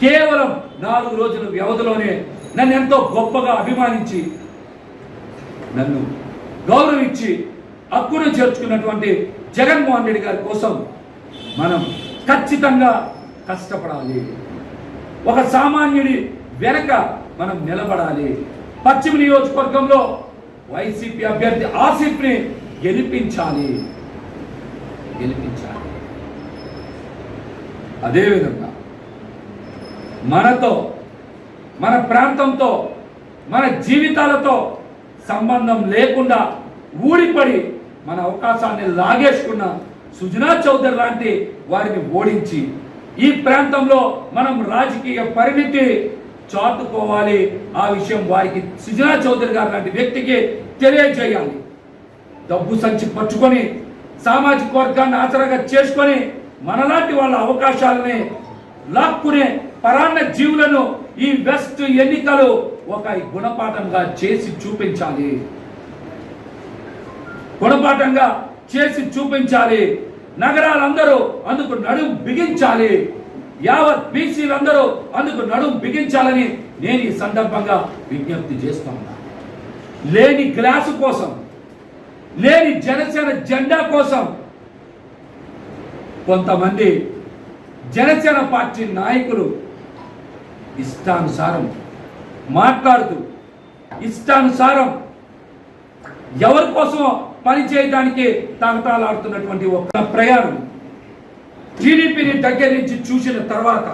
కేవలం నాలుగు రోజుల వ్యవధిలోనే నన్ను ఎంతో గొప్పగా అభిమానించి నన్ను గౌరవించి హక్కును చేర్చుకున్నటువంటి జగన్మోహన్ రెడ్డి గారి కోసం మనం ఖచ్చితంగా కష్టపడాలి. ఒక సామాన్యుడి వెనక మనం నిలబడాలి. పశ్చిమ నియోజకవర్గంలో వైసీపీ అభ్యర్థి ఆసిఫ్ని గెలిపించాలి. గెలిపించాలి. అదేవిధంగా మనతో మన ప్రాంతంతో మన జీవితాలతో సంబంధం లేకుండా ఊడిపడి మన అవకాశాన్ని లాగేసుకున్న సుజనా చౌదరి లాంటి వారిని ఓడించి ఈ ప్రాంతంలో మనం రాజకీయ పరిమితి చాటుకోవాలి. ఆ విషయం వారికి సుజనా చౌదరి గారు లాంటి వ్యక్తికి తెలియజేయాలి. డబ్బు సంచి పట్టుకొని సామాజిక వర్గాన్ని ఆచరగా చేసుకొని మనలాంటి వాళ్ళ అవకాశాలని లాక్కునే పరాన్న జీవులను ఈ వెస్ట్ ఎన్నికలు ఒక గుణపాఠంగా చేసి చూపించాలి. గుణపాఠంగా చేసి చూపించాలి. నగరాలందరూ అందుకు నడుం బిగించాలి. యావత్ బీసీలందరూ అందుకు నడుం బిగించాలని నేను ఈ సందర్భంగా విజ్ఞప్తి చేస్తా ఉన్నా. లేని గ్లాసు కోసం లేని జనసేన జెండా కోసం కొంతమంది జనసేన పార్టీ నాయకులు ఇష్టానుసారం మాట్లాడుతూ ఇష్టానుసారం ఎవరి కోసం పని చేయడానికి తాగతాలాడుతున్నటువంటి ఒక ప్రయాణం టీడీపీని దగ్గర నుంచి చూసిన తర్వాత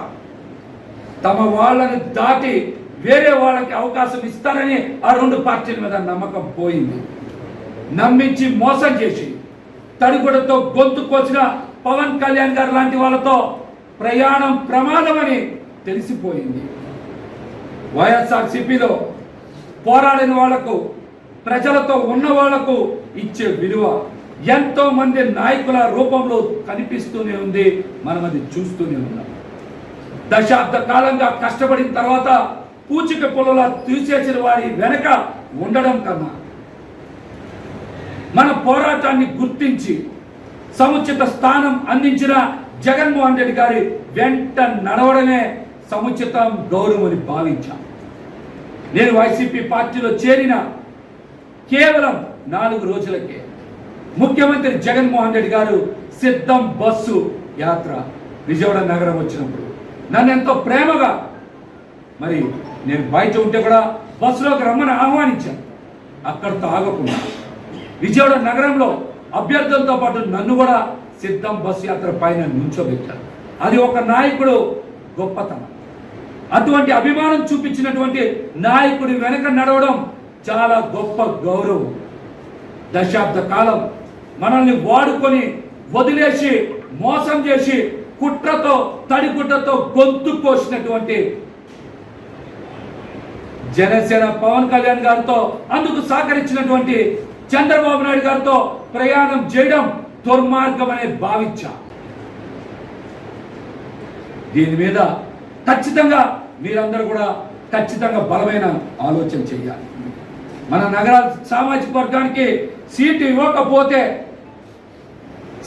తమ వాళ్ళని దాటి వేరే వాళ్ళకి అవకాశం ఇస్తారని ఆ రెండు పార్టీల మీద నమ్మకం పోయింది. నమ్మించి మోసం చేసి తడిగుడతో గొంతు కోసిన పవన్ కళ్యాణ్ గారు లాంటి వాళ్ళతో ప్రయాణం ప్రమాదమని తెలిసిపోయింది. వైఎస్ఆర్ సిపిలో పోరాడిన వాళ్ళకు ప్రజలతో ఉన్న వాళ్ళకు ఇచ్చే విలువ ఎంతో మంది నాయకుల రూపంలో కనిపిస్తూనే ఉంది. మనం అది చూస్తూనే ఉన్నాం. దశాబ్ద కాలంగా కష్టపడిన తర్వాత పూచిక పొలలా తీసేసిన వారి వెనక ఉండడం కన్నా మన పోరాటాన్ని గుర్తించి సముచిత స్థానం అందించిన జగన్మోహన్ రెడ్డి గారి వెంట నడవడమే సముచితం గౌరవం అని భావించాను నేను వైసీపీ పార్టీలో చేరిన కేవలం నాలుగు రోజులకే ముఖ్యమంత్రి జగన్మోహన్ రెడ్డి గారు సిద్ధం బస్సు యాత్ర విజయవాడ నగరం వచ్చినప్పుడు. నన్ను ఎంతో ప్రేమగా మరి నేను బయట ఉంటే కూడా బస్సులోకి రమ్మని ఆహ్వానించాను. అక్కడితో ఆగకుండా. విజయవాడ నగరంలో అభ్యర్థులతో పాటు నన్ను కూడా సిద్ధం బస్సు యాత్ర పైన నుంచోబెట్టారు. అది ఒక నాయకుడు గొప్పతనం. అటువంటి అభిమానం చూపించినటువంటి నాయకుడి వెనక నడవడం చాలా గొప్ప గౌరవం. దశాబ్ద కాలం మనల్ని వాడుకొని వదిలేసి మోసం చేసి కుట్రతో తడిగుడ్డతో గొంతు కోసినటువంటి జనసేన పవన్ కళ్యాణ్ గారితో అందుకు సహకరించినటువంటి చంద్రబాబు నాయుడు గారితో ప్రయాణం చేయడం దుర్మార్గం అనే భావించా. దీని మీద ఖచ్చితంగా మీరందరూ కూడా ఖచ్చితంగా బలమైన ఆలోచన చేయాలి. మన నగర సామాజిక వర్గానికి సీటు ఇవ్వకపోతే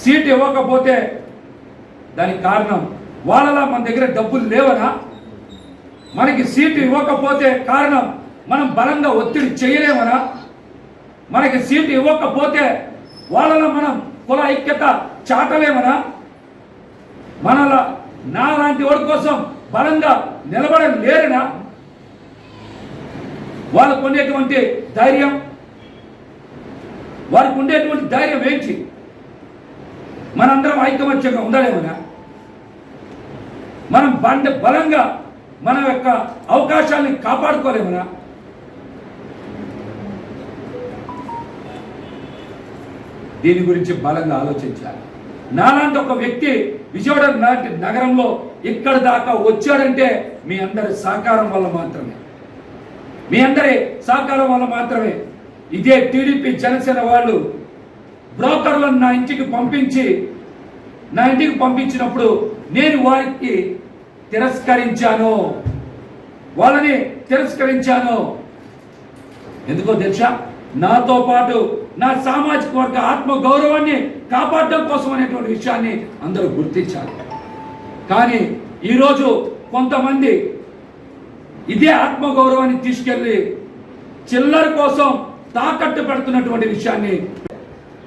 సీటు ఇవ్వకపోతే దానికి కారణం వాళ్ళలా మన దగ్గర డబ్బులు లేవనా? మనకి సీటు ఇవ్వకపోతే కారణం మనం బలంగా ఒత్తిడి చేయలేమనా? మనకి సీటు ఇవ్వకపోతే వాళ్ళలో మనం కుల ఐక్యత చాటలేమనా? మనలా నా లాంటి వాడి కోసం బలంగా నిలబడలేరనా వాళ్ళకు ఉండేటువంటి ధైర్యం వారికి ఉండేటువంటి ధైర్యం ఏంటి? మనందరం ఐకమత్యంగా ఉండలేమనా? మనం బండ బలంగా మన యొక్క అవకాశాన్ని కాపాడుకోలేమనా? దీని గురించి బలంగా ఆలోచించాలి. నాలాంటి ఒక వ్యక్తి విజయవాడ లాంటి నగరంలో ఇక్కడ దాకా వచ్చాడంటే మీ అందరి సహకారం వల్ల మాత్రమే. మీ అందరి సహకారం వల్ల మాత్రమే. ఇదే టీడీపీ జనసేన వాళ్ళు బ్రోకర్లను నా ఇంటికి పంపించి నా ఇంటికి పంపించినప్పుడు నేను వారికి తిరస్కరించాను. వాళ్ళని తిరస్కరించాను. ఎందుకో తెలుసా? నాతో పాటు నా సామాజిక వర్గ ఆత్మ గౌరవాన్ని కాపాడడం కోసం అనేటువంటి విషయాన్ని అందరూ గుర్తించాలి. కానీ ఈరోజు కొంతమంది ఇదే ఆత్మగౌరవాన్ని తీసుకెళ్ళి చిల్లర కోసం తాకట్టు పెడుతున్నటువంటి విషయాన్ని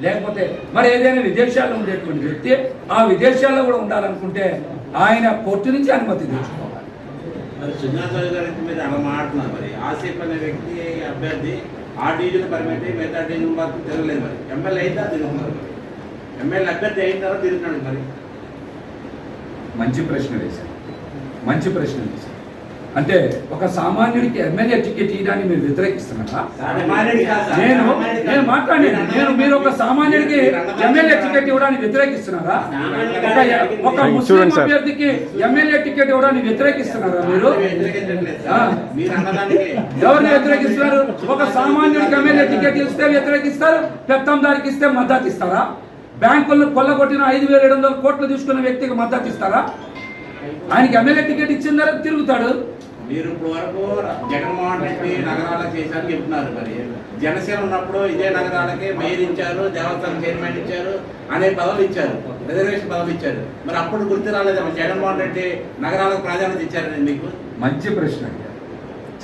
లేకపోతే మరి ఏదైనా విదేశాల్లో ఉండేటువంటి వ్యక్తి ఆ విదేశాల్లో కూడా ఉండాలనుకుంటే ఆయన కోర్టు నుంచి అనుమతి తెచ్చుకోవాలి. మరి చిన్న గారి మీద అలా మాట్లాడుతున్నారు మరి. ఆసేపు అనే వ్యక్తి అభ్యర్థి ఆ డివిజన్ పరిమితి మిగతా డివిజన్ వరకు తిరగలేదు మరి. ఎమ్మెల్యే అయితే తిరుగుతున్నారు మరి ఎమ్మెల్యే అభ్యర్థి అయిన తర్వాత తిరుగుతున్నాడు మరి. మంచి ప్రశ్న వేశారు. మంచి ప్రశ్న వేశారు. అంటే ఒక సామాన్యుడికి ఎమ్మెల్యే టికెట్ ఇవ్వడాన్ని మీరు వ్యతిరేకిస్తున్నారా. నేను నేను కాదు. మాట్లాడేది నేను మీరు ఒక సామాన్యుడికి ఎమ్మెల్యే టికెట్ ఇవ్వడానికి వ్యతిరేకిస్తున్నారా? ఒక ఒక ముస్లిం. అభ్యర్థికి ఎమ్మెల్యే టికెట్ ఇవ్వడానికి వ్యతిరేకిస్తున్నారా మీరు? ఎవరిని వ్యతిరేకిస్తున్నారు? ఒక సామాన్యుడికి ఎమ్మెల్యే టికెట్ ఇస్తే వ్యతిరేకిస్తారు పెత్తందారికి ఇస్తే మద్దతు ఇస్తారా? బ్యాంకులను కొల్లగొట్టిన ఐదు వేల ఏడు వందల కోట్లు తీసుకున్న వ్యక్తికి మద్దతు ఇస్తారా? ఆయనకి ఎమ్మెల్యే టికెట్ ఇచ్చిన తర్వాత తిరుగుతాడు. మీరు ఇప్పుడు వరకు జగన్మోహన్ రెడ్డి నగరాలకు చేశారని చెప్తున్నారు మరి. జనసేన ఉన్నప్పుడు ఇదే నగరాలకి మేయర్ ఇచ్చారు దేవస్థానం చైర్మన్ ఇచ్చారు అనే పదవులు ఇచ్చారు రిజర్వేషన్ పదవులు ఇచ్చారు. మరి అప్పుడు గుర్తు రాలేదు? జగన్మోహన్ రెడ్డి నగరాలకు ప్రాధాన్యత ఇచ్చారని మీకు? మంచి ప్రశ్న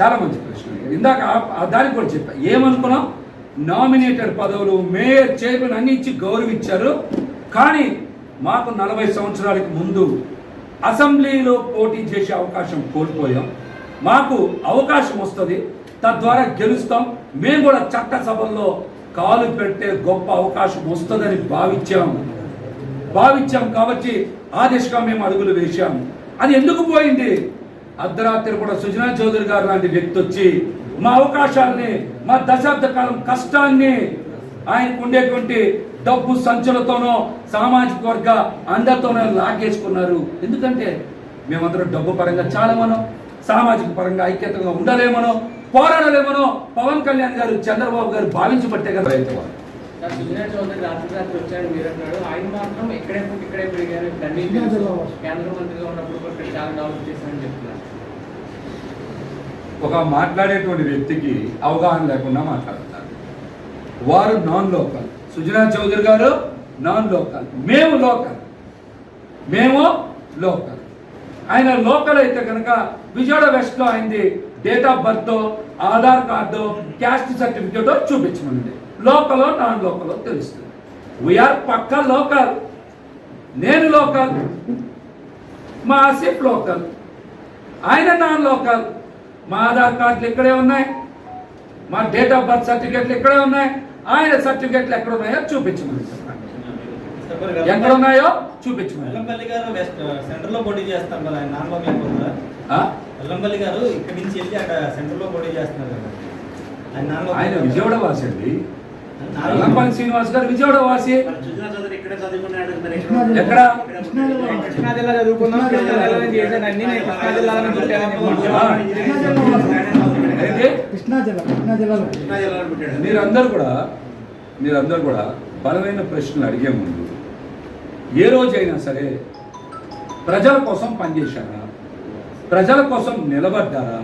చాలా మంచి ప్రశ్న ఇందాక దానికి కూడా చెప్పా. ఏమనుకున్నాం? నామినేటెడ్ పదవులు మేయర్ చైర్మన్ అన్ని ఇచ్చి గౌరవించారు. కానీ మాకు నలభై సంవత్సరాలకు ముందు అసెంబ్లీలో పోటీ చేసే అవకాశం కోల్పోయాం. మాకు అవకాశం వస్తుంది. తద్వారా గెలుస్తాం. మేము కూడా చట్టసభల్లో కాలు పెట్టే గొప్ప అవకాశం వస్తుందని భావించాము భావించాం కాబట్టి ఆ దిశగా మేము అడుగులు వేశాము అది ఎందుకు పోయింది? అర్ధరాత్రి కూడా సుజనా చౌదరి గారు లాంటి వ్యక్తి వచ్చి మా అవకాశాలని మా దశాబ్ద కాలం కష్టాన్ని ఆయనకు ఉండేటువంటి డబ్బు సంచులతోనో సామాజిక వర్గ అందరితోనో లాగేసుకున్నారు. ఎందుకంటే మేమందరం డబ్బు పరంగా చాలమనో సామాజిక పరంగా ఐక్యతగా ఉండలేమనో పోరాడలేమనో పవన్ కళ్యాణ్ గారు చంద్రబాబు గారు భావించబట్టే కదా రైతు వారు. సార్ సుజనా చౌదరి రాత్రి రాత్రి వచ్చాడు మీరు అన్నాడు ఆయన మాత్రం ఇక్కడే పుట్టి ఇక్కడే పెరిగారు. తండ్రి కేంద్ర మంత్రిగా ఉన్నప్పుడు కూడా ఇక్కడ చాలా డెవలప్ చేశారని చెప్తున్నారు. ఒక మాట్లాడేటువంటి వ్యక్తికి అవగాహన లేకుండా మాట్లాడతారు వారు నాన్ లోకల్. సుజనా చౌదరి గారు నాన్ లోకల్. మేము లోకల్. మేము లోకల్. ఆయన లోకల్ అయితే కనుక విజయవాడ వెస్ట్లో అయింది. Date of birth Aadhaar card caste certificate చూపించమండి local non local తెలుస్తుంది. వీఆర్ పక్క లోకల్. నేను లోకల్. మా ఆసిఫ్ లోకల్. ఆయన నాన్ లోకల్. మా ఆధార్ కార్డులు ఇక్కడే ఉన్నాయి. మా డేట్ ఆఫ్ బర్త్ సర్టిఫికేట్లు ఇక్కడే ఉన్నాయి. ఆయన సర్టిఫికేట్లు ఎక్కడ ఉన్నాయో చూపించమని ఎక్కడ ఉన్నాయో చూపించమని వెల్లంపల్లి గారు వెస్ట్ సెంటర్లో పోటీ చేస్తారు కదా ఆయన? వెల్లంపల్లి గారు ఇక్కడి నుంచి వెళ్ళి అక్కడ సెంటర్లో పోటీ చేస్తున్నారు కదా. ఆయన నాన్న బాబు ఆయన విజయవాడ వాసి అండి. శ్రీనివాస్ గారు విజయవాడ వాసి. ఎక్కడ? కృష్ణా జిల్లా చదువుకున్నాం. కృష్ణా జిల్లాలో చేశాను అన్ని నేను కృష్ణా జిల్లాలో పుట్టానని ఆ. ఏంటి? కృష్ణా జిల్లా కృష్ణా జిల్లాలో కృష్ణా జిల్లాలో పుట్టాడు. మీరందరూ కూడా మీరందరూ కూడా బలమైన ప్రశ్నలు అడిగే ముందు ఏ రోజైనా సరే ప్రజల కోసం పనిచేశారా? ప్రజల కోసం నిలబడ్డారా?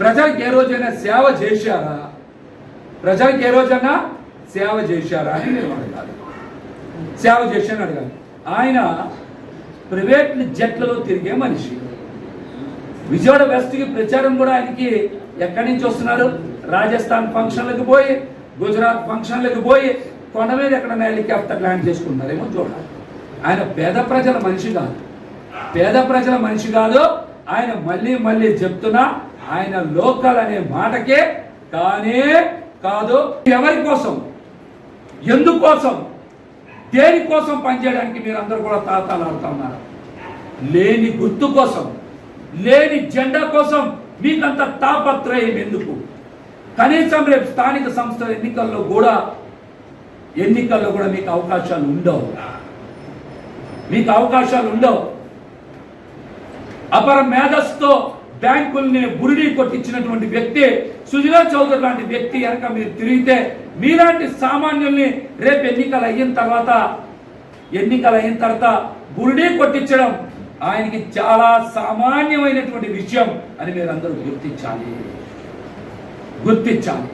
ప్రజలకు ఏ రోజైనా సేవ చేశారా? ప్రజలకు ఏ రోజైనా సేవ చేశారా అని నేను అడగాలి. సేవ చేశాను అడగాలి. ఆయన ప్రైవేట్ జట్లలో తిరిగే మనిషి. విజయవాడ వెస్ట్కి ప్రచారం కూడా ఆయనకి ఎక్కడి నుంచి వస్తున్నారు? రాజస్థాన్ ఫంక్షన్లకు పోయి గుజరాత్ ఫంక్షన్లకు పోయి కొండ మీద ఎక్కడైనా హెలికాప్టర్ ల్యాండ్ చేసుకుంటారేమో చూడాలి. ఆయన పేద ప్రజల మనిషి కాదు. పేద ప్రజల మనిషి కాదు. ఆయన మళ్ళీ మళ్ళీ చెప్తున్నా ఆయన లోకల్ అనే మాటకే కానే కాదు. ఎవరి కోసం? ఎందుకోసం? దేనికోసం పనిచేయడానికి మీరందరూ కూడా తాతాలాడుతూ ఉన్నారు? లేని గుర్తు కోసం లేని జెండా కోసం మీకంత తాపత్రయం ఎందుకు? కనీసం రేపు స్థానిక సంస్థల ఎన్నికల్లో కూడా ఎన్నికల్లో కూడా మీకు అవకాశాలు ఉండవు. మీకు అవకాశాలు ఉండవు. అపర మేధస్తో బ్యాంకుల్ని బురిడి కొట్టించినటువంటి వ్యక్తి సుజనా చౌదరి లాంటి వ్యక్తి కనుక మీరు తిరిగితే మీలాంటి సామాన్యుల్ని రేపు ఎన్నికలు అయిన తర్వాత ఎన్నికలు అయిన తర్వాత బురిడి కొట్టించడం ఆయనకి చాలా సామాన్యమైనటువంటి విషయం అని మీరు అందరూ గుర్తించాలి. గుర్తించాలి.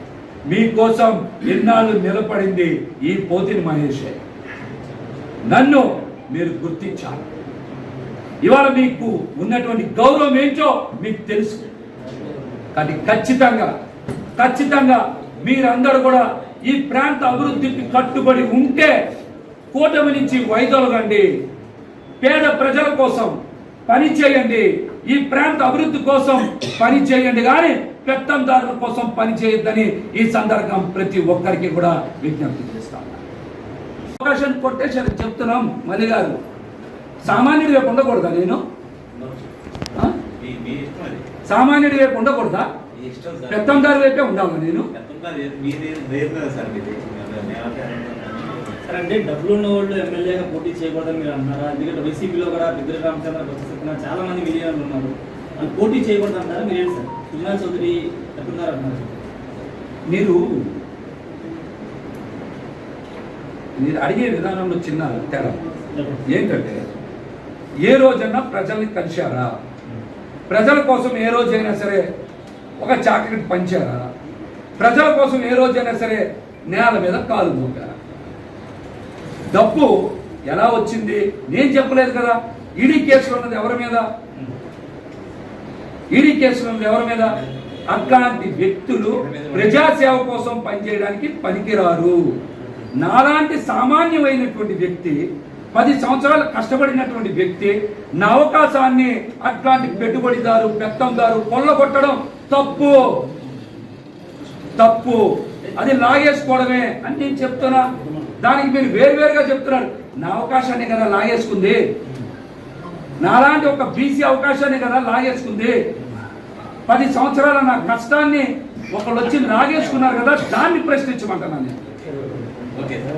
మీకోసం ఎన్నాళ్ళు నిలబడింది ఈ పోతిని మహేష్. నన్ను మీరు గుర్తించాలి. ఇవాళ మీకు ఉన్నటువంటి గౌరవం ఏంటో మీకు తెలుసు. కానీ ఖచ్చితంగా ఖచ్చితంగా మీరందరూ కూడా ఈ ప్రాంత అభివృద్ధికి కట్టుబడి ఉంటే కూటమి నుంచి వైదొలగండి పేద ప్రజల కోసం పని చేయండి ఈ ప్రాంత అభివృద్ధి కోసం పని చేయండి కానీ పెత్తందారుల కోసం పని చేయొద్దని ఈ సందర్భం ప్రతి ఒక్కరికి కూడా విజ్ఞప్తి అవకాశం కొట్టేశారు చెప్తున్నాం మల్లి గారు. సామాన్యుడి వైపు ఉండకూడదా నేను? ఆ? మీ- మీ ఇష్టం అది. సామాన్యుడి వైపు ఉండకూడదా. పెత్తందారు వైపే ఉండాలి నేను? అంటే డబ్బులు ఉన్న వాళ్ళు ఎమ్మెల్యేగా పోటీ చేయకూడదని మీరు అన్నారా ఎందుకంటే వైసీపీలో కూడా పెద్దల రామచంద్ర బొత్స సత్యనారాయణ చాలా మంది మిలియనర్లు ఉన్నారు. వాళ్ళు పోటీ చేయకూడదు అంటారా మీరు ఏంటి సార్? సుజనా చౌదరి ఎట్టున్నారు అంటున్నారు? మీరు మీరు అడిగే విధానంలో చిన్న తేడా. ఏంటంటే ఏ రోజన్నా ప్రజల్ని కలిశారా? ప్రజల కోసం ఏ రోజైనా సరే ఒక చాకరీ పంచారా? ప్రజల కోసం ఏ రోజైనా సరే నేల మీద కాలు మోపారా? డబ్బు ఎలా వచ్చింది? నేను చెప్పలేదు కదా. ఈడీ కేసులు ఉన్నది ఎవరి మీద? ఈడీ కేసులు ఉన్నది ఎవరి మీద? అట్లాంటి వ్యక్తులు ప్రజాసేవ కోసం పనిచేయడానికి పనికిరారు. నాలాంటి సామాన్యమైనటువంటి వ్యక్తి పది సంవత్సరాలు కష్టపడినటువంటి వ్యక్తి నా అవకాశాన్ని అట్లాంటి పెట్టుబడిదారు పెత్తందారు కొల్లగొట్టడం తప్పు. తప్పు. అది లాగేసుకోవడమే అని నేను చెప్తున్నా. దానికి మీరు వేరువేరుగా చెప్తున్నారు. నా అవకాశాన్ని కదా లాగేసుకుంది. నాలాంటి ఒక బీసీ అవకాశాన్ని కదా లాగేసుకుంది. పది సంవత్సరాల నా కష్టాన్ని ఒకళ్ళు వచ్చి లాగేసుకున్నారు కదా దాన్ని ప్రశ్నించమంటున్నాను నేను. Okay sir